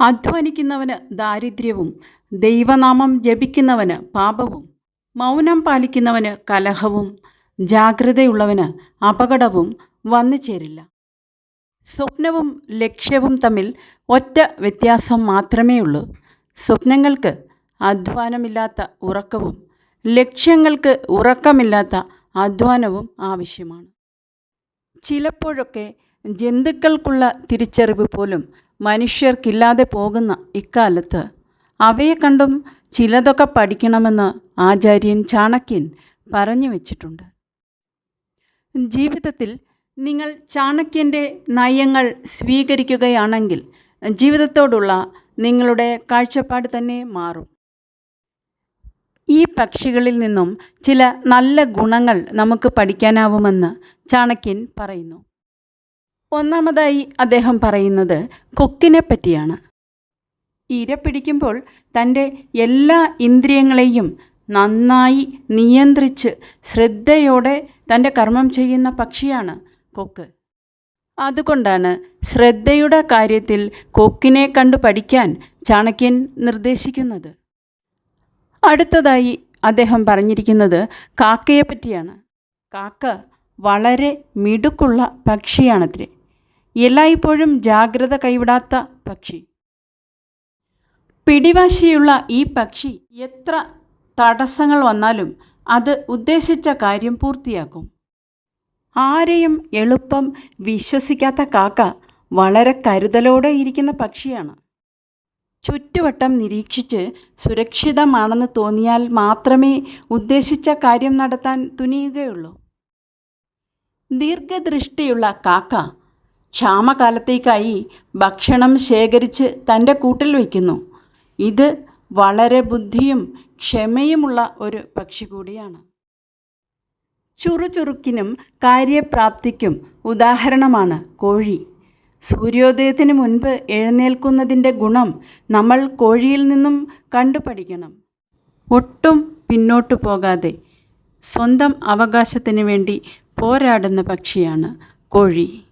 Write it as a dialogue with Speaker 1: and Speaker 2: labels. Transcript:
Speaker 1: അധ്വാനിക്കുന്നവന് ദാരിദ്ര്യവും ദൈവനാമം ജപിക്കുന്നവന് പാപവും മൗനം പാലിക്കുന്നവന് കലഹവും ജാഗ്രതയുള്ളവന് അപകടവും വന്നു ചേരില്ല. സ്വപ്നവും ലക്ഷ്യവും തമ്മിൽ ഒറ്റ വ്യത്യാസം മാത്രമേ ഉള്ളൂ സ്വപ്നങ്ങൾക്ക് അധ്വാനമില്ലാത്ത ഉറക്കവും ലക്ഷ്യങ്ങൾക്ക് ഉറക്കമില്ലാത്ത അധ്വാനവും ആവശ്യമാണ്. ചിലപ്പോഴൊക്കെ ജന്തുക്കൾക്കുള്ള തിരിച്ചറിവ് പോലും മനുഷ്യർക്കില്ലാതെ പോകുന്ന ഇക്കാലത്ത് അവയെ കണ്ടും ചിലതൊക്കെ പഠിക്കണമെന്ന് ആചാര്യൻ ചാണക്യൻ പറഞ്ഞു വച്ചിട്ടുണ്ട്. ജീവിതത്തിൽ നിങ്ങൾ ചാണക്യന്റെ നയങ്ങൾ സ്വീകരിക്കുകയാണെങ്കിൽ ജീവിതത്തോടുള്ള നിങ്ങളുടെ കാഴ്ചപ്പാട് തന്നെ മാറും. ഈ പക്ഷികളിൽ നിന്നും ചില നല്ല ഗുണങ്ങൾ നമുക്ക് പഠിക്കാനാവുമെന്ന് ചാണക്യൻ പറയുന്നു. ഒന്നാമതായി അദ്ദേഹം പറയുന്നത് കൊക്കിനെ പറ്റിയാണ്. ഇര പിടിക്കുമ്പോൾ തന്റെ എല്ലാ ഇന്ദ്രിയങ്ങളെയും നന്നായി നിയന്ത്രിച്ച് ശ്രദ്ധയോടെ തന്റെ കർമ്മം ചെയ്യുന്ന പക്ഷിയാണ് കൊക്ക്. അതുകൊണ്ടാണ് ശ്രദ്ധയുടെ കാര്യത്തിൽ കൊക്കിനെ കണ്ടു പഠിക്കാൻ ചാണക്യൻ നിർദ്ദേശിക്കുന്നത്. അടുത്തതായി അദ്ദേഹം പറഞ്ഞിരിക്കുന്നത് കാക്കയെ പറ്റിയാണ്. കാക്ക വളരെ മിടുക്കുള്ള പക്ഷിയാണത്രേ. എല്ലായ്പ്പോഴും ജാഗ്രത കൈവിടാത്ത പക്ഷി. പിടിവാശിയുള്ള ഈ പക്ഷി എത്ര തടസ്സങ്ങൾ വന്നാലും അത് ഉദ്ദേശിച്ച കാര്യം പൂർത്തിയാക്കും. ആരെയും എളുപ്പം വിശ്വസിക്കാത്ത കാക്ക വളരെ കരുതലോടെ ഇരിക്കുന്ന പക്ഷിയാണ്. ചുറ്റുവട്ടം നിരീക്ഷിച്ച് സുരക്ഷിതമാണെന്ന് തോന്നിയാൽ മാത്രമേ ഉദ്ദേശിച്ച കാര്യം നടത്താൻ തുനിയുകയുള്ളൂ. ദീർഘദൃഷ്ടിയുള്ള കാക്ക ക്ഷാമകാലത്തേക്കായി ഭക്ഷണം ശേഖരിച്ച് തന്റെ കൂട്ടിൽ വയ്ക്കുന്നു. ഇത് വളരെ ബുദ്ധിയും ക്ഷമയുമുള്ള ഒരു പക്ഷി കൂടിയാണ്. ചുറുചുറുക്കിനും കാര്യപ്രാപ്തിക്കും ഉദാഹരണമാണ് കോഴി. സൂര്യോദയത്തിന് മുൻപ് എഴുന്നേൽക്കുന്നതിന്റെ ഗുണം നമ്മൾ കോഴിയിൽ നിന്നും കണ്ടുപഠിക്കണം. ഒട്ടും പിന്നോട്ടു പോകാതെ സ്വന്തം അവകാശത്തിന് വേണ്ടി പോരാടുന്ന പക്ഷിയാണ് കോഴി.